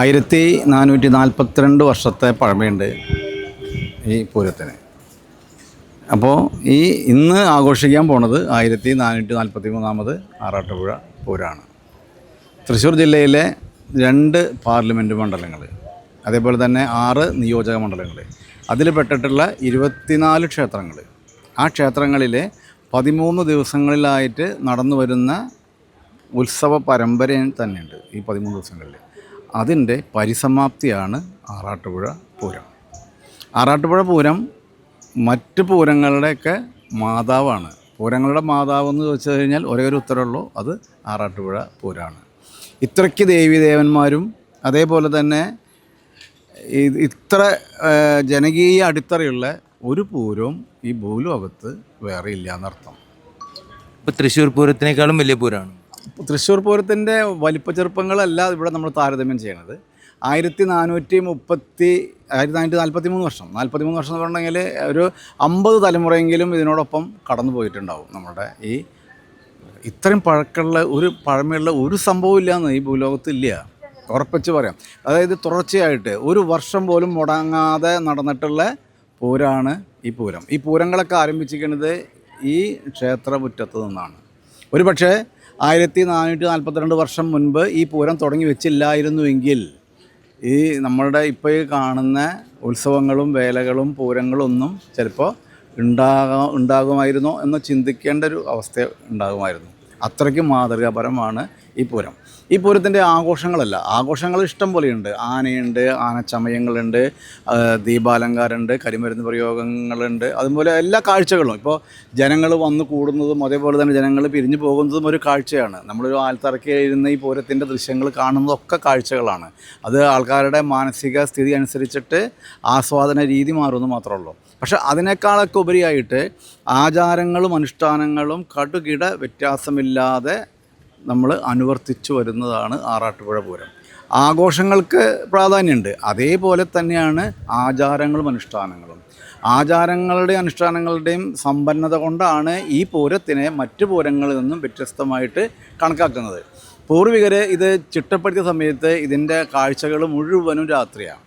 ആയിരത്തി നാനൂറ്റി നാൽപ്പത്തിരണ്ട് വർഷത്തെ പഴമയുണ്ട് ഈ പൂരത്തിന്. അപ്പോൾ ഈ ഇന്ന് ആഘോഷിക്കാൻ പോണത് ആയിരത്തി നാനൂറ്റി നാൽപ്പത്തി മൂന്നാമത് ആറാട്ടുപുഴ പൂരമാണ് തൃശ്ശൂർ ജില്ലയിലെ രണ്ട് പാർലമെന്റ് മണ്ഡലങ്ങൾ അതേപോലെ തന്നെ ആറ് നിയോജക മണ്ഡലങ്ങൾ. അതിൽ പെട്ടിട്ടുള്ള ഇരുപത്തിനാല് ക്ഷേത്രങ്ങൾ. ആ ക്ഷേത്രങ്ങളിലെ പതിമൂന്ന് ദിവസങ്ങളിലായിട്ട് നടന്നു വരുന്ന ഉത്സവ പരമ്പര തന്നെയുണ്ട് ഈ പതിമൂന്ന് ദിവസങ്ങളിൽ അതിന്റെ പരിസമാപ്തിയാണ് ആറാട്ടുപുഴ പൂരം. ആറാട്ടുപുഴ പൂരം മറ്റ് പൂരങ്ങളുടെയൊക്കെ മാതാവാണ്. പൂരങ്ങളുടെ മാതാവ് എന്ന് ചോദിച്ചു കഴിഞ്ഞാൽ ഒരേ ഒരു ഉത്തരമുള്ളൂ അത് ആറാട്ടുപുഴ പൂരമാണ്. ഇത്രയ്ക്ക് ദേവീദേവന്മാരും അതേപോലെ തന്നെ ഇത് ഇത്ര ജനകീയ അടിത്തറയുള്ള ഒരു പൂരവും ഈ ഭൂലോകത്ത് വേറെ ഇല്ല എന്നർത്ഥം. ഇപ്പോൾ തൃശ്ശൂർ പൂരത്തിനേക്കാളും വലിയ പൂരമാണ്. തൃശ്ശൂർ പൂരത്തിന്റെ വലിപ്പ ചെറുപ്പങ്ങളല്ല ഇവിടെ നമ്മൾ താരതമ്യം ചെയ്യണത് ആയിരത്തി നാനൂറ്റി മുപ്പത്തി ആയിരത്തി നാനൂറ്റി നാൽപ്പത്തി മൂന്ന് വർഷം. നാൽപ്പത്തി മൂന്ന് വർഷം എന്ന് പറഞ്ഞെങ്കിൽ ഒരു അമ്പത് തലമുറയെങ്കിലും ഇതിനോടൊപ്പം കടന്നു പോയിട്ടുണ്ടാവും നമ്മുടെ ഈ ഇത്രയും പഴക്കമുള്ള ഒരു പഴമയുള്ള ഒരു സംഭവം ഇല്ലയെന്ന് ഈ ഭൂലോകത്ത് ഇല്ല. ഉറപ്പിച്ച് പറയാം. അതായത് തുടർച്ചയായിട്ട് ഒരു വർഷം പോലും മുടങ്ങാതെ നടന്നിട്ടുള്ള പൂരമാണ് ഈ പൂരം. ഈ പൂരങ്ങളൊക്കെ ആരംഭിച്ചിരിക്കുന്നത് ഈ ക്ഷേത്രമുറ്റത്ത് നിന്നാണ്. ഒരു പക്ഷേ ആയിരത്തി നാനൂറ്റി നാൽപ്പത്തിരണ്ട് വർഷം മുൻപ് ഈ പൂരം തുടങ്ങി വെച്ചില്ലായിരുന്നുവെങ്കിൽ ഈ നമ്മളുടെ ഇപ്പോൾ ഈ കാണുന്ന ഉത്സവങ്ങളും വേലകളും പൂരങ്ങളും ഒന്നും ചിലപ്പോൾ ഉണ്ടാകാ ഉണ്ടാകുമായിരുന്നോ എന്ന് ചിന്തിക്കേണ്ട ഒരു അവസ്ഥ ഉണ്ടാകുമായിരുന്നു. അത്രയ്ക്കും മാതൃകാപരമാണ് ഈ പൂരം. ഈ പൂരത്തിന്റെ ആഘോഷങ്ങളല്ല. ആഘോഷങ്ങൾ ഇഷ്ടം പോലെയുണ്ട്. ആനയുണ്ട് ആനച്ചമയങ്ങളുണ്ട് ദീപാലങ്കാരമുണ്ട് കരിമരുന്ന് പ്രയോഗങ്ങളുണ്ട്. അതുപോലെ എല്ലാ കാഴ്ചകളും. ഇപ്പോൾ ജനങ്ങൾ വന്ന് കൂടുന്നതും അതേപോലെ തന്നെ ജനങ്ങൾ പിരിഞ്ഞു പോകുന്നതും ഒരു കാഴ്ചയാണ്. നമ്മളൊരു ആൽത്തറക്കി ഇരുന്ന ഈ പൂരത്തിന്റെ ദൃശ്യങ്ങൾ കാണുന്നതൊക്കെ കാഴ്ചകളാണ്. അത് ആൾക്കാരുടെ മാനസിക സ്ഥിതി അനുസരിച്ചിട്ട് ആസ്വാദന രീതി മാറുമെന്ന് മാത്രമേ ഉള്ളൂ പക്ഷേ അതിനേക്കാളൊക്കെ ഉപരിയായിട്ട് ആചാരങ്ങളും അനുഷ്ഠാനങ്ങളും കടുകിട വ്യത്യാസമില്ലാതെ നമ്മൾ അനുവർത്തിച്ചു വരുന്നതാണ് ആറാട്ടുപുഴ പൂരം. ആഘോഷങ്ങൾക്ക് പ്രാധാന്യമുണ്ട്. അതേപോലെ തന്നെയാണ് ആചാരങ്ങളും അനുഷ്ഠാനങ്ങളും. ആചാരങ്ങളുടെയും അനുഷ്ഠാനങ്ങളുടെയും സമ്പന്നത കൊണ്ടാണ് ഈ പൂരത്തിനെ മറ്റു പൂരങ്ങളിൽ നിന്നും വ്യത്യസ്തമായിട്ട് കണക്കാക്കുന്നത്. പൂർവികർ ഇത് ചിട്ടപ്പെടുത്തിയ സമയത്ത് ഇതിന്റെ കാഴ്ചകൾ മുഴുവനും രാത്രിയാണ്.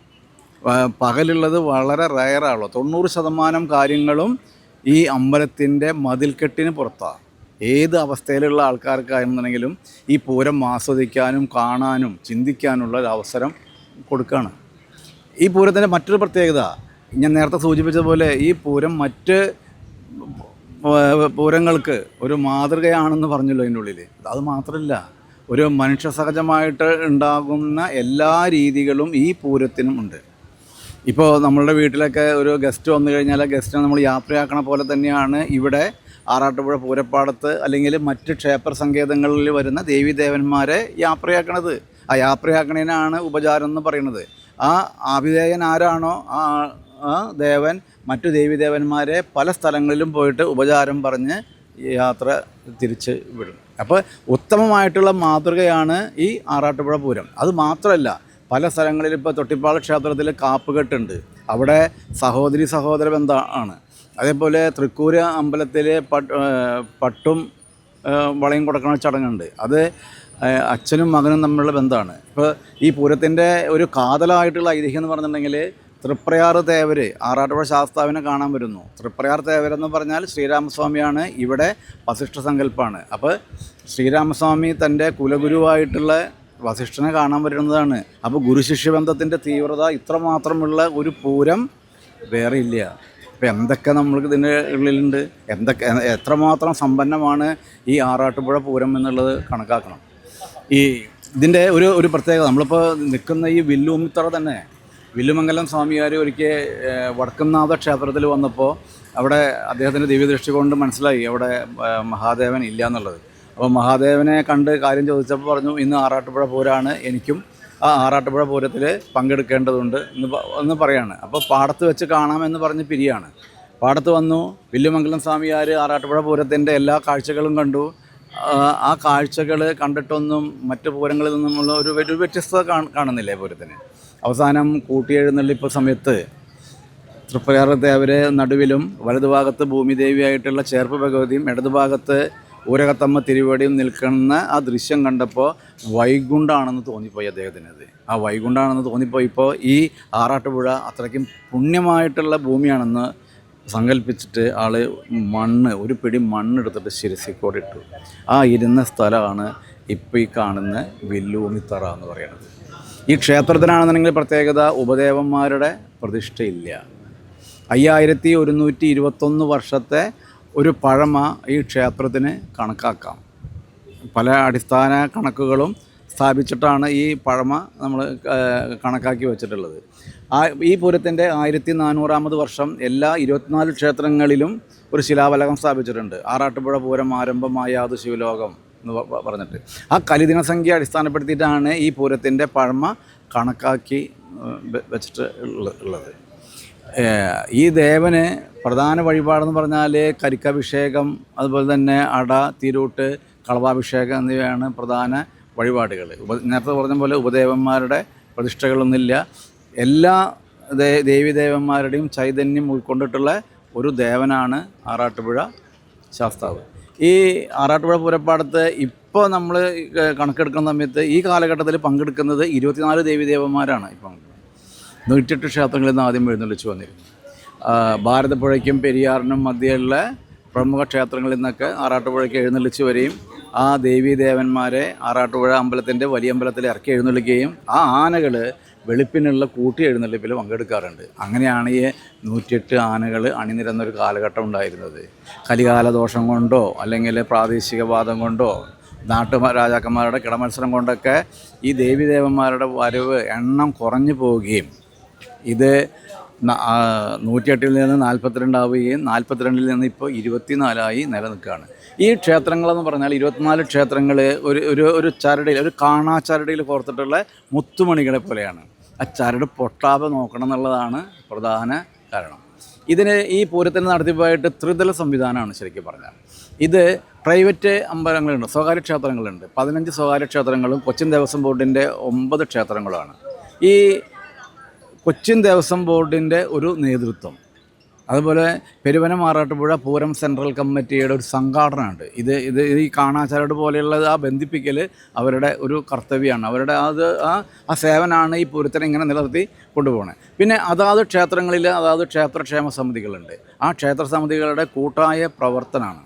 പകലുള്ളത് വളരെ റയറാണല്ലോ തൊണ്ണൂറ് ശതമാനം കാര്യങ്ങളും ഈ അമ്പലത്തിന്റെ മതിൽക്കെട്ടിന് പുറത്താണ്. ഏത് അവസ്ഥയിലുള്ള ആൾക്കാർക്കായിരുന്നുണ്ടെങ്കിലും ഈ പൂരം ആസ്വദിക്കാനും കാണാനും ചിന്തിക്കാനുള്ള ഒരു അവസരം കൊടുക്കുകയാണ് ഈ പൂരത്തിന്റെ മറ്റൊരു പ്രത്യേകത ഞാൻ നേരത്തെ സൂചിപ്പിച്ചതുപോലെ ഈ പൂരം മറ്റ് പൂരങ്ങൾക്ക് ഒരു മാതൃകയാണെന്ന് പറഞ്ഞല്ലോ അതിന്റെ ഉള്ളിൽ അത് മാത്രമല്ല ഒരു മനുഷ്യ സഹജമായിട്ട് ഉണ്ടാകുന്ന എല്ലാ രീതികളും ഈ പൂരത്തിനും ഉണ്ട്. ഇപ്പോൾ നമ്മളുടെ വീട്ടിലൊക്കെ ഒരു ഗസ്റ്റ് വന്നു കഴിഞ്ഞാൽ ഗസ്റ്റിനെ നമ്മൾ യാത്രയാക്കണ പോലെ തന്നെയാണ് ഇവിടെ ആറാട്ടുപുഴ പൂരപ്പാടത്ത് അല്ലെങ്കിൽ മറ്റ് ക്ഷേത്ര സങ്കേതങ്ങളിൽ വരുന്ന ദേവീദേവന്മാരെ യാത്രയാക്കണത്. ആ യാത്രയാക്കണേനാണ് ഉപചാരം എന്ന് പറയുന്നത്. ആ ആതിഥേയൻ ആരാണോ? ആ ദേവൻ മറ്റു ദേവീദേവന്മാരെ പല സ്ഥലങ്ങളിലും പോയിട്ട് ഉപചാരം പറഞ്ഞ് യാത്ര തിരിച്ച് വിടും. അപ്പോൾ ഉത്തമമായിട്ടുള്ള മാതൃകയാണ് ഈ ആറാട്ടുപുഴ പൂരം. അത് മാത്രമല്ല പല സ്ഥലങ്ങളിൽ ഇപ്പോൾ തൊട്ടിപ്പാള ക്ഷേത്രത്തിൽ കാപ്പുകെട്ടുണ്ട്. അവിടെ സഹോദരി സഹോദര ബന്ധമാണ് അതേപോലെ തൃക്കൂര് അമ്പലത്തിൽ പട്ട് വളയും കൊടുക്കണ ചടങ്ങുണ്ട്. അത് അച്ഛനും മകനും തമ്മിലുള്ള ബന്ധമാണ്. ഇപ്പോൾ ഈ പൂരത്തിന്റെ ഒരു കാതലായിട്ടുള്ള ഐതിഹ്യം എന്ന് പറഞ്ഞിട്ടുണ്ടെങ്കിൽ തൃപ്രയാർ തേവർ ആറാട്ടുപുഴ ശാസ്താവിനെ കാണാൻ വരുന്നു. തൃപ്രയാർ തേവരെന്ന് പറഞ്ഞാൽ ശ്രീരാമസ്വാമിയാണ് ഇവിടെ വസിഷ്ഠ സങ്കല്പമാണ് അപ്പോൾ ശ്രീരാമസ്വാമി തന്റെ കുലഗുരുവായിട്ടുള്ള വസിഷ്ഠനെ കാണാൻ വരുന്നതാണ്. അപ്പോൾ ഗുരുശിഷ്യ ബന്ധത്തിന്റെ തീവ്രത ഇത്രമാത്രമുള്ള ഒരു പൂരം വേറെ ഇല്ല. ഇപ്പം എന്തൊക്കെ നമ്മൾക്ക് ഇതിന്റെ ഉള്ളിലുണ്ട്? എന്തൊക്കെ എത്രമാത്രം സമ്പന്നമാണ് ഈ ആറാട്ടുപുഴ പൂരം എന്നുള്ളത് കണക്കാക്കണം. ഈ ഇതിന്റെ ഒരു ഒരു പ്രത്യേകത നമ്മളിപ്പോൾ നിൽക്കുന്ന ഈ വില്ലുമിത്തറ തന്നെ വില്ലുമംഗലം സ്വാമിയാർ ഒരിക്കൽ വടക്കുംനാഥ ക്ഷേത്രത്തിൽ വന്നപ്പോൾ അവിടെ അദ്ദേഹത്തിന്റെ ദിവ്യദൃഷ്ടി കൊണ്ട് മനസ്സിലായി അവിടെ മഹാദേവൻ ഇല്ല എന്നുള്ളത്. അപ്പോൾ മഹാദേവനെ കണ്ട് കാര്യം ചോദിച്ചപ്പോൾ പറഞ്ഞു ഇന്ന് ആറാട്ടുപുഴ പൂരാണ് എനിക്കും ആ ആറാട്ടുപുഴ പൂരത്തിൽ പങ്കെടുക്കേണ്ടതുണ്ട് എന്ന് എന്ന് പറയാണ്. അപ്പോൾ പാടത്ത് വെച്ച് കാണാമെന്ന് പറഞ്ഞ് പിരിയാണ്. പാടത്ത് വന്നു. വില്ലുമംഗലം സ്വാമിയാർ ആറാട്ടുപുഴ പൂരത്തിന്റെ എല്ലാ കാഴ്ചകളും കണ്ടു. ആ, കാഴ്ചകൾ കണ്ടിട്ടൊന്നും മറ്റു പൂരങ്ങളിൽ നിന്നുമുള്ള ഒരു ഒരു വ്യത്യസ്തത കാണ- കാണുന്നില്ലേ പൂരത്തിന്? അവസാനം കൂട്ടിയെഴുന്നള്ളിപ്പ് സമയത്ത് തൃപ്രയാർ ദേവരെ നടുവിലും വലതുഭാഗത്ത് ഭൂമിദേവിയായിട്ടുള്ള ചേർപ്പ് ഭഗവതിയും ഇടതുഭാഗത്ത് ഊരകത്തമ്മ തിരുവടിയും നിൽക്കുന്ന ആ ദൃശ്യം കണ്ടപ്പോൾ വൈകുണ്ഠാണെന്ന് തോന്നിപ്പോയി അദ്ദേഹത്തിനത്. ആ വൈകുണ്ഠാണെന്ന് തോന്നിപ്പോയപ്പോൾ ഈ ആറാട്ടുപുഴ അത്രയ്ക്കും പുണ്യമായിട്ടുള്ള ഭൂമിയാണെന്ന് സങ്കല്പിച്ചിട്ട് ആൾ മണ്ണ് ഒരു പിടി മണ്ണെടുത്തിട്ട് ശിരസിക്കോടിട്ടു. ആ ഇരുന്ന സ്ഥലമാണ് ഇപ്പോൾ ഈ കാണുന്ന വില്ലൂമിത്തറ എന്ന് പറയുന്നത്. ഈ ക്ഷേത്രത്തിനാണെന്നുണ്ടെങ്കിൽ പ്രത്യേകത ഉപദേവന്മാരുടെ പ്രതിഷ്ഠയില്ല. അയ്യായിരത്തി ഒരുന്നൂറ്റി ഇരുപത്തൊന്ന് വർഷത്തെ ഒരു പഴമ ഈ ക്ഷേത്രത്തിന് കണക്കാക്കാം. പല അടിസ്ഥാന കണക്കുകളും സ്ഥാപിച്ചിട്ടാണ് ഈ പഴമ നമ്മൾ കണക്കാക്കി വെച്ചിട്ടുള്ളത്. ആ ഈ പൂരത്തിന്റെ ആയിരത്തി നാനൂറാമത് വർഷം എല്ലാ ഇരുപത്തിനാല് ക്ഷേത്രങ്ങളിലും ഒരു ശിലാഫലകം സ്ഥാപിച്ചിട്ടുണ്ട്. ആറാട്ടുപുഴ പൂരം ആരംഭമായ അത് ശിവലോകം എന്ന് പറഞ്ഞിട്ട്. ആ കലിദിന സംഖ്യ അടിസ്ഥാനപ്പെടുത്തിയിട്ടാണ് ഈ പൂരത്തിന്റെ പഴമ കണക്കാക്കി വെച്ചിട്ട് ഉള്ളത്. ഈ ദേവന് പ്രധാന വഴിപാടെന്ന് പറഞ്ഞാൽ കരിക്കഭിഷേകം അതുപോലെ തന്നെ അട തിരൂട്ട് കളവാഭിഷേകം എന്നിവയാണ് പ്രധാന വഴിപാടുകൾ ഉപ നേരത്തെ പറഞ്ഞ പോലെ ഉപദേവന്മാരുടെ പ്രതിഷ്ഠകളൊന്നുമില്ല. എല്ലാ ദേ ദേവന്മാരുടെയും ചൈതന്യം ഉൾക്കൊണ്ടിട്ടുള്ള ഒരു ദേവനാണ് ആറാട്ടുപുഴ ശാസ്താവ്. ഈ ആറാട്ടുപുഴ പൂരപ്പാടത്ത് ഇപ്പോൾ നമ്മൾ കണക്കെടുക്കുന്ന സമയത്ത് ഈ കാലഘട്ടത്തിൽ പങ്കെടുക്കുന്നത് ഇരുപത്തിനാല് ദേവീദേവന്മാരാണ് ഇപ്പം. നൂറ്റെട്ട് ക്ഷേത്രങ്ങളിൽ നിന്ന് ആദ്യം എഴുന്നള്ളിച്ച് വന്നിരുന്നു. ഭാരതപ്പുഴയ്ക്കും പെരിയാറിനും മധ്യയുള്ള പ്രമുഖ ക്ഷേത്രങ്ങളിൽ നിന്നൊക്കെ ആറാട്ടുപുഴയ്ക്ക് എഴുന്നള്ളിച്ച് വരികയും ആ ദേവീദേവന്മാരെ ആറാട്ടുപുഴ അമ്പലത്തിന്റെ വലിയ അമ്പലത്തിൽ ഇറക്കി എഴുന്നള്ളിക്കുകയും ആ ആനകൾ വെളുപ്പിനുള്ള കൂട്ടി എഴുന്നള്ളിപ്പിൽ പങ്കെടുക്കാറുണ്ട്. അങ്ങനെയാണ് ഈ നൂറ്റിയെട്ട് ആനകൾ അണിനിരന്നൊരു കാലഘട്ടം ഉണ്ടായിരുന്നത്. കലികാല ദോഷം കൊണ്ടോ അല്ലെങ്കിൽ പ്രാദേശികവാദം കൊണ്ടോ നാട്ടു രാജാക്കന്മാരുടെ കിടമത്സരം കൊണ്ടൊക്കെ ഈ ദേവീദേവന്മാരുടെ വരവ് എണ്ണം കുറഞ്ഞു പോവുകയും ഇത് നൂറ്റിയെട്ടിൽ നിന്ന് നാൽപ്പത്തിരണ്ടാവുകയും നാൽപ്പത്തിരണ്ടിൽ നിന്ന് ഇപ്പോൾ ഇരുപത്തിനാലായി നിലനിൽക്കുകയാണ്. ഈ ക്ഷേത്രങ്ങളെന്ന് പറഞ്ഞാൽ ഇരുപത്തിനാല് ക്ഷേത്രങ്ങൾ ഒരു ഒരു ഒരു ചരടിൽ ഒരു കാണാ ചരടിയിൽ കോർത്തിട്ടുള്ള മുത്തുമണികളെ പോലെയാണ്. ആ ചരട് പൊട്ടാതെ നോക്കണം എന്നുള്ളതാണ് പ്രധാന കാരണം. ഇതിന് ഈ പൂരത്തിന് നടത്തിപ്പായിട്ട് ത്രിതല സംവിധാനമാണ് ശരിക്കും പറഞ്ഞാൽ. ഇത് പ്രൈവറ്റ് അമ്പലങ്ങളുണ്ട് സ്വകാര്യ ക്ഷേത്രങ്ങളുണ്ട്. പതിനഞ്ച് സ്വകാര്യ ക്ഷേത്രങ്ങളും കൊച്ചിൻ ദേവസ്വം ബോർഡിന്റെ ഒമ്പത് ക്ഷേത്രങ്ങളുമാണ്. ഈ കൊച്ചിൻ ദേവസ്വം ബോർഡിന്റെ ഒരു നേതൃത്വം. അതുപോലെ പെരുവന മാറാട്ടുപുഴ പൂരം സെൻട്രൽ കമ്മിറ്റിയുടെ ഒരു സംഘാടനമുണ്ട്. ഇത് ഇത് ഈ കാണാച്ചാരോട് പോലെയുള്ളത് ആ ബന്ധിപ്പിക്കൽ അവരുടെ ഒരു കർത്തവ്യമാണ്. അവരുടെ അത് ആ ആ സേവനമാണ് ഈ പൂരത്തിനെ ഇങ്ങനെ നിലനിർത്തി കൊണ്ടുപോകുന്നത് പിന്നെ അതാത് ക്ഷേത്രങ്ങളിൽ അതാത് ക്ഷേത്രക്ഷേമ സമിതികളുണ്ട്. ആ ക്ഷേത്ര സമിതികളുടെ കൂട്ടായ പ്രവർത്തനമാണ്.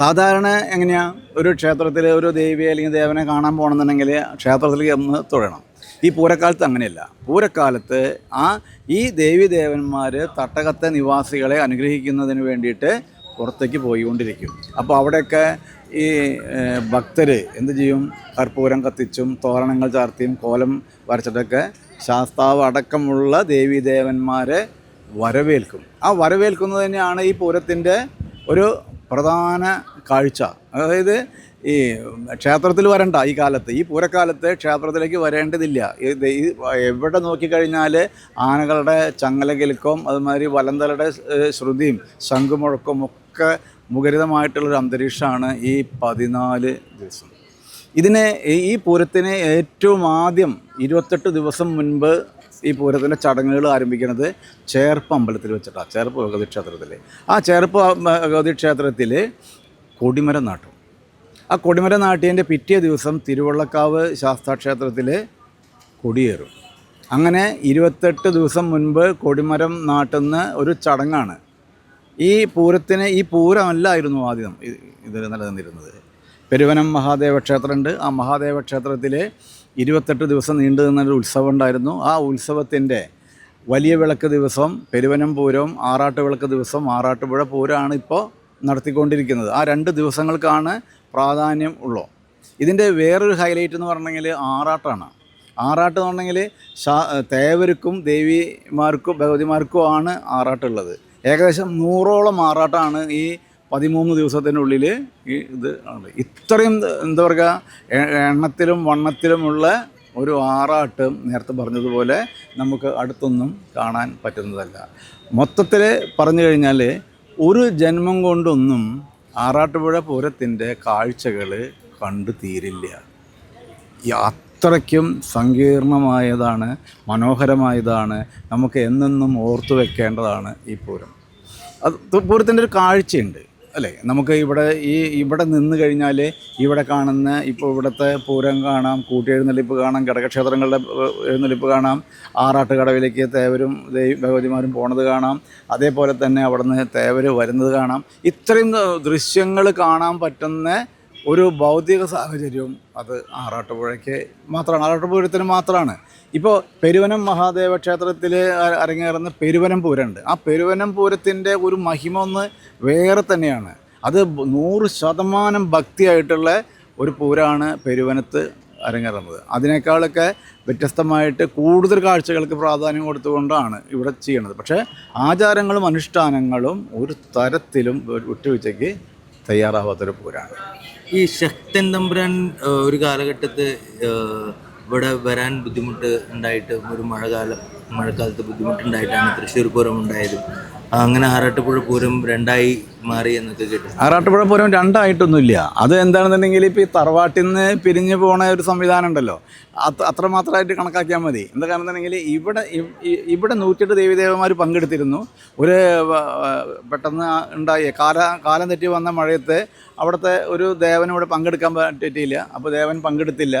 സാധാരണ എങ്ങനെയാണ് ഒരു ക്ഷേത്രത്തിൽ ഒരു ദേവിയെ അല്ലെങ്കിൽ ദേവനെ കാണാൻ പോകണമെന്നുണ്ടെങ്കിൽ ക്ഷേത്രത്തിലേക്ക് ഒന്ന് തൊഴണം. ഈ പൂരക്കാലത്ത് അങ്ങനെയല്ല. പൂരക്കാലത്ത് ആ ഈ ദേവി ദേവന്മാർ തട്ടകത്തെ നിവാസികളെ അനുഗ്രഹിക്കുന്നതിന് വേണ്ടിയിട്ട് പുറത്തേക്ക് പോയിക്കൊണ്ടിരിക്കും. അപ്പോൾ അവിടെയൊക്കെ ഈ ഭക്തർ എന്ത് ചെയ്യും? കർപ്പൂരം കത്തിച്ചും തോരണങ്ങൾ ചാർത്തിയും കോലം വരച്ചിട്ടൊക്കെ ശാസ്താവ് അടക്കമുള്ള ദേവീദേവന്മാരെ വരവേൽക്കും. ആ വരവേൽക്കുന്നത് തന്നെയാണ് ഈ പൂരത്തിന്റെ ഒരു പ്രധാന കാഴ്ച. അതായത് ഈ ക്ഷേത്രത്തിൽ വരണ്ട ഈ കാലത്ത്. ഈ പൂരക്കാലത്ത് ക്ഷേത്രത്തിലേക്ക് വരേണ്ടതില്ല. എവിടെ നോക്കിക്കഴിഞ്ഞാൽ ആനകളുടെ ചങ്ങലകിലുക്കം അതുമാതിരി വലന്തലയുടെ ശ്രുതിയും ശംഖുമുഴക്കവും ഒക്കെ മുഖരിതമായിട്ടുള്ളൊരു അന്തരീക്ഷമാണ് ഈ പതിനാല് ദിവസം. ഇതിന് ഈ- പൂരത്തിന് ഏറ്റവും ആദ്യം ഇരുപത്തെട്ട് ദിവസം മുൻപ് ഈ പൂരത്തിന്റെ ചടങ്ങുകൾ ആരംഭിക്കുന്നത് ചേർപ്പ് അമ്പലത്തിൽ വെച്ചിട്ടാണ് ചേർപ്പ് ഭഗവതി ക്ഷേത്രത്തിൽ ആ ചേർപ്പ് ഭഗവതി ക്ഷേത്രത്തിൽ കൊടിമരം നാട്ടും. ആ കൊടിമര നാട്ടിയന്റെ പിറ്റേ ദിവസം തിരുവള്ളക്കാവ് ശാസ്താക്ഷേത്രത്തിൽ കൊടിയേറും. അങ്ങനെ ഇരുപത്തെട്ട് ദിവസം മുൻപ് കൊടിമരം നാട്ടുന്ന ഒരു ചടങ്ങാണ്. ഈ പൂരത്തിന് ഈ പൂരമല്ലായിരുന്നു ആദ്യം ഇത് നിലനിന്നിരുന്നത്. പെരുവനം മഹാദേവ ക്ഷേത്രമുണ്ട് ആ മഹാദേവ ക്ഷേത്രത്തിൽ ഇരുപത്തെട്ട് ദിവസം നീണ്ടു നിന്നൊരു ഉത്സവം ഉണ്ടായിരുന്നു ആ ഉത്സവത്തിന്റെ വലിയ വിളക്ക് ദിവസം പെരുവനം പൂരവും ആറാട്ട് വിളക്ക് ദിവസം ആറാട്ടുപുഴ പൂരമാണ് ഇപ്പോൾ നടത്തിക്കൊണ്ടിരിക്കുന്നത്. ആ രണ്ട് ദിവസങ്ങൾക്കാണ് പ്രാധാന്യം ഉള്ളൂ? ഇതിന്റെ വേറൊരു ഹൈലൈറ്റ് എന്ന് പറഞ്ഞെങ്കിൽ ആറാട്ടാണ്. ആറാട്ട് എന്ന് പറഞ്ഞെങ്കിൽ തേവർക്കും ദേവിമാർക്കും ഭഗവതിമാർക്കും ആണ് ആറാട്ടുള്ളത്. ഏകദേശം നൂറോളം ആറാട്ടാണ് ഈ പതിമൂന്ന് ദിവസത്തിനുള്ളിൽ ഈ ഇത് ഇത്രയും എന്താ പറയുക എണ്ണത്തിലും വണ്ണത്തിലുമുള്ള ഒരു ആറാട്ട് നേരത്തെ പറഞ്ഞതുപോലെ നമുക്ക് അടുത്തൊന്നും കാണാൻ പറ്റുന്നതല്ല. മൊത്തത്തിൽ പറഞ്ഞു കഴിഞ്ഞാൽ ഒരു ജന്മം കൊണ്ടൊന്നും ആറാട്ടുപുഴ പൂരത്തിന്റെ കാഴ്ചകൾ കണ്ടു തീരില്ല. അത്രയ്ക്കും സങ്കീർണമായതാണ് മനോഹരമായതാണ് നമുക്ക് എന്നെന്നും ഓർത്തു വെക്കേണ്ടതാണ് ഈ പൂരം. അത് പൂരത്തിന്റെ ഒരു കാഴ്ചയുണ്ട്. അല്ലേ? നമുക്ക് ഇവിടെ ഈ ഇവിടെ നിന്ന് കഴിഞ്ഞാൽ ഇവിടെ കാണുന്ന ഇപ്പോൾ ഇവിടുത്തെ പൂരം കാണാം കൂട്ടിയെഴുന്നള്ളിപ്പ് കാണാം ഘടകക്ഷേത്രങ്ങളുടെ എഴുന്നള്ളിപ്പ് കാണാം ആറാട്ട് കടവിലേക്ക് തേവരും ഭഗവതിമാരും പോണത് കാണാം അതേപോലെ തന്നെ അവിടെ നിന്ന് തേവർ വരുന്നത് കാണാം. ഇത്രയും ദൃശ്യങ്ങൾ കാണാൻ പറ്റുന്ന ഒരു ഭൗതിക സാഹചര്യവും അത് ആറാട്ടുപുഴയ്ക്ക് മാത്രമാണ്. ആറാട്ടുപുഴത്തിന് മാത്രമാണ്. ഇപ്പോൾ പെരുവനം മഹാദേവ ക്ഷേത്രത്തിൽ അരങ്ങേറുന്ന പെരുവനം പൂരമുണ്ട് ആ പെരുവനം പൂരത്തിന്റെ ഒരു മഹിമ ഒന്ന് വേറെ തന്നെയാണ്. അത് നൂറ് ശതമാനം ഭക്തിയായിട്ടുള്ള ഒരു പൂരമാണ് പെരുവനത്ത് അരങ്ങേറുന്നത്. അതിനേക്കാളൊക്കെ വ്യത്യസ്തമായിട്ട് കൂടുതൽ കാഴ്ചകൾക്ക് പ്രാധാന്യം കൊടുത്തുകൊണ്ടാണ് ഇവിടെ ചെയ്യുന്നത് പക്ഷേ ആചാരങ്ങളും അനുഷ്ഠാനങ്ങളും ഒരു തരത്തിലും വിട്ടുവീഴ്ചയ്ക്ക് തയ്യാറാവാത്തൊരു പോരാണ്. ഈ ശക്തൻ തമ്പുരാൻ ഒരു കാലഘട്ടത്ത് ഇവിടെ വരാൻ ബുദ്ധിമുട്ട് ഉണ്ടായിട്ട് ഒരു മഴക്കാലം മഴക്കാലത്ത് ബുദ്ധിമുട്ടുണ്ടായിട്ടാണ് തൃശ്ശൂർ പൂരം ഉണ്ടായത്. അങ്ങനെ ആറാട്ടുപുഴ പൂരം രണ്ടായി മാറി എന്നൊക്കെ കേട്ടു. ആറാട്ടുപുഴ പൂരം രണ്ടായിട്ടൊന്നുമില്ല. അത് എന്താണെന്നുണ്ടെങ്കിൽ ഇപ്പോൾ ഈ തറവാട്ടിൽ നിന്ന് പിരിഞ്ഞു പോണ ഒരു സംവിധാനം ഉണ്ടല്ലോ. അത് അത്രമാത്രമായിട്ട് കണക്കാക്കിയാൽ മതി. എന്താ കാരണമെന്നുണ്ടെങ്കിൽ ഇവിടെ ഇവിടെ നൂറ്റെട്ട് ദേവീദേവന്മാർ പങ്കെടുത്തിരുന്നു. ഒരു പെട്ടെന്ന് ഉണ്ടായ. കാല കാലം തെറ്റി വന്ന മഴയത്ത് അവിടുത്തെ ഒരു ദേവനും ഇവിടെ പങ്കെടുക്കാൻ പറ്റിയില്ല. അപ്പോൾ ദേവൻ പങ്കെടുത്തില്ല.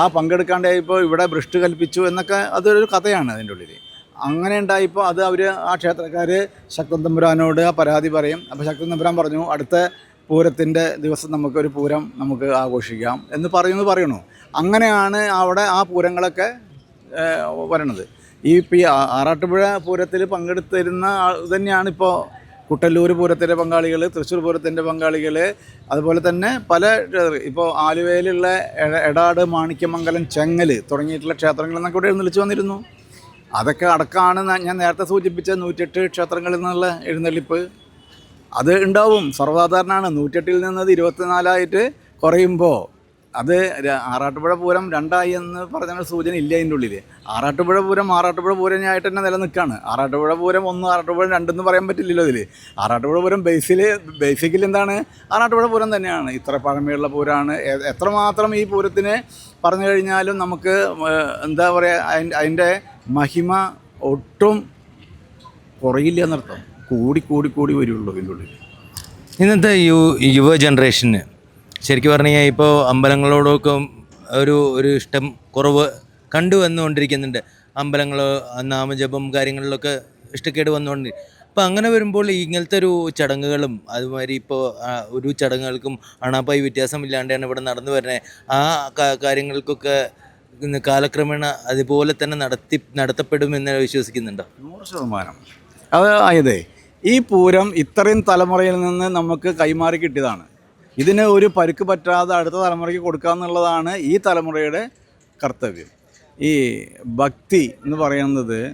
ആ പങ്കെടുക്കാണ്ടായപ്പോൾ ഇവിടെ ഭ്രഷ്ട് കൽപ്പിച്ചു എന്നൊക്കെ അതൊരു കഥയാണ് അതിന്റെ ഉള്ളിൽ. അങ്ങനെ ഉണ്ടായപ്പോൾ അത് അവർ ആ ക്ഷേത്രക്കാർ ശക്തൻ തമ്പുരാനോട് ആ പരാതി പറയും. അപ്പോൾ ശക്തൻ തമ്പുരാൻ പറഞ്ഞു അടുത്ത പൂരത്തിന്റെ ദിവസം നമുക്കൊരു പൂരം നമുക്ക് ആഘോഷിക്കാം എന്ന് പറയുന്നത് പറയണു. അങ്ങനെയാണ് അവിടെ ആ പൂരങ്ങളൊക്കെ വരണത്. ഈ ഇപ്പം ഈ ആറാട്ടുപുഴ പൂരത്തിൽ പങ്കെടുത്തിരുന്ന തന്നെയാണ് ഇപ്പോൾ കുട്ടല്ലൂർ പൂരത്തിന്റെ പങ്കാളികൾ തൃശ്ശൂർ പൂരത്തിന്റെ പങ്കാളികൾ അതുപോലെ തന്നെ പല ഇപ്പോൾ ആലുവയിലുള്ള എട- എടാട് മാണിക്യമംഗലം ചെങ്ങൽ തുടങ്ങിയിട്ടുള്ള ക്ഷേത്രങ്ങളിൽ നിന്നൊക്കെ ഇവിടെ എഴുന്നള്ളിച്ച് വന്നിരുന്നു. അതൊക്കെ അടക്കമാണ് ഞാൻ നേരത്തെ സൂചിപ്പിച്ച നൂറ്റെട്ട് ക്ഷേത്രങ്ങളിൽ നിന്നുള്ള എഴുന്നള്ളിപ്പ്. അത് ഉണ്ടാവും സർവസാധാരണമാണ്. നൂറ്റെട്ടിൽ നിന്നത് ഇരുപത്തിനാലായിട്ട് കുറയുമ്പോൾ അത് ആറാട്ടുപുഴ പൂരം രണ്ടായി എന്ന് പറഞ്ഞ സൂചന ഇല്ല അതിന്റെ ഉള്ളിൽ ആറാട്ടുപുഴ പൂരം ആറാട്ടുപുഴ പൂരനായിട്ട് തന്നെ നിലനിൽക്കുകയാണ് ആറാട്ടുപുഴ പൂരം ഒന്ന് ആറാട്ടുപുഴ രണ്ടെന്ന് പറയാൻ പറ്റില്ലല്ലോ ഇതിൽ ആറാട്ടുപുഴ പൂരം ബേസിൽ ബേസിക്കലി എന്താണ്? ആറാട്ടുപുഴ പൂരം തന്നെയാണ്. ഇത്ര പഴമയുള്ള പൂരമാണ്. എത്രമാത്രം ഈ പൂരത്തിന് പറഞ്ഞു കഴിഞ്ഞാലും നമുക്ക് എന്താ പറയുക അതിന്റെ മഹിമ ഒട്ടും കുറയില്ല എന്നർത്ഥം. കൂടി കൂടി കൂടി വരുള്ളൂ ഇതിന്റെ ഉള്ളിൽ ഇന്നത്തെ യു യുവ ജനറേഷന് ശരിക്കും പറഞ്ഞു കഴിഞ്ഞാൽ ഇപ്പോൾ അമ്പലങ്ങളോടൊക്കെ ഒരു ഒരു ഇഷ്ടം കുറവ് കണ്ടു വന്നുകൊണ്ടിരിക്കുന്നുണ്ട്. അമ്പലങ്ങൾ നാമജപം കാര്യങ്ങളിലൊക്കെ ഇഷ്ടക്കേട് വന്നുകൊണ്ട് അപ്പം അങ്ങനെ വരുമ്പോൾ ഇങ്ങനത്തെ ഒരു ചടങ്ങുകളും അതുമാതിരി ഇപ്പോൾ ഒരു ചടങ്ങുകൾക്കും അണാപ്പായി വ്യത്യാസമില്ലാണ്ടാണ് ഇവിടെ നടന്നു വരുന്നത് ആ കാര്യങ്ങൾക്കൊക്കെ കാലക്രമേണ അതുപോലെ തന്നെ നടത്തി നടത്തപ്പെടുമെന്ന് വിശ്വസിക്കുന്നുണ്ടോ? നൂറ് ശതമാനം. അതായത് ഈ പൂരം ഇത്രയും തലമുറയിൽ നിന്ന് നമുക്ക് കൈമാറി കിട്ടിയതാണ്. ഇതിന് ഒരു പരുക്ക് പറ്റാതെ അടുത്ത തലമുറയ്ക്ക് കൊടുക്കുക എന്നുള്ളതാണ് ഈ തലമുറയുടെ കർത്തവ്യം. ഈ ഭക്തി എന്ന് പറയുന്നത്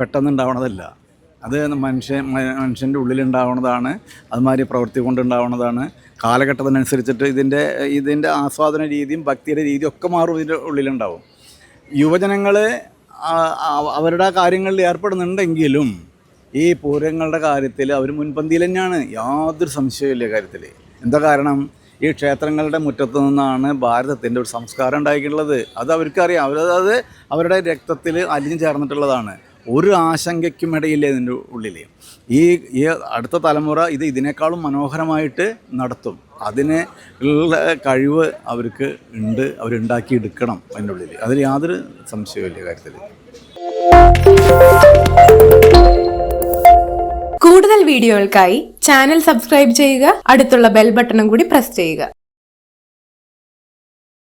പെട്ടെന്നുണ്ടാവണതല്ല. അത് മനുഷ്യൻ മ- മനുഷ്യന്റെ ഉള്ളിലുണ്ടാവുന്നതാണ് അതുമാതിരി പ്രവൃത്തി കൊണ്ടുണ്ടാവുന്നതാണ് കാലഘട്ടത്തിനനുസരിച്ചിട്ട് ഇതിന്റെ ഇതിന്റെ ആസ്വാദന രീതിയും ഭക്തിയുടെ രീതിയും ഒക്കെ മാറും ഇതിന്റെ ഉള്ളിലുണ്ടാവും. യുവജനങ്ങൾ അവരുടെ കാര്യങ്ങളിൽ ഏർപ്പെടുന്നുണ്ടെങ്കിലും ഈ പൂരങ്ങളുടെ കാര്യത്തിൽ അവർ മുൻപന്തിയിൽ തന്നെയാണ്. യാതൊരു സംശയമില്ല കാര്യത്തിൽ എന്താ കാരണം? ഈ ക്ഷേത്രങ്ങളുടെ മുറ്റത്ത് നിന്നാണ് ഭാരതത്തിന്റെ ഒരു സംസ്കാരം ഉണ്ടായിട്ടുള്ളത്. അത് അവർക്കറിയാം. അവരത് അവരുടെ രക്തത്തിൽ അലിഞ്ഞു ചേർന്നിട്ടുള്ളതാണ്. ഒരു ആശങ്കയ്ക്കും ഇടയില്ല ഇതിന്റെ ഉള്ളിൽ ഈ ഈ അടുത്ത തലമുറ ഇത് ഇതിനേക്കാളും മനോഹരമായിട്ട് നടത്തും. അതിന് ഉള്ള കഴിവ് അവർക്ക് ഉണ്ട്. അവരുണ്ടാക്കിയെടുക്കണം അതിന്റെ ഉള്ളിൽ അതിൽ യാതൊരു സംശയമില്ല കാര്യത്തിൽ കൂടുതൽ വീഡിയോകൾക്കായി ചാനൽ സബ്സ്ക്രൈബ് ചെയ്യുക അടുത്തുള്ള ബെൽ ബട്ടണും കൂടി പ്രസ് ചെയ്യുക.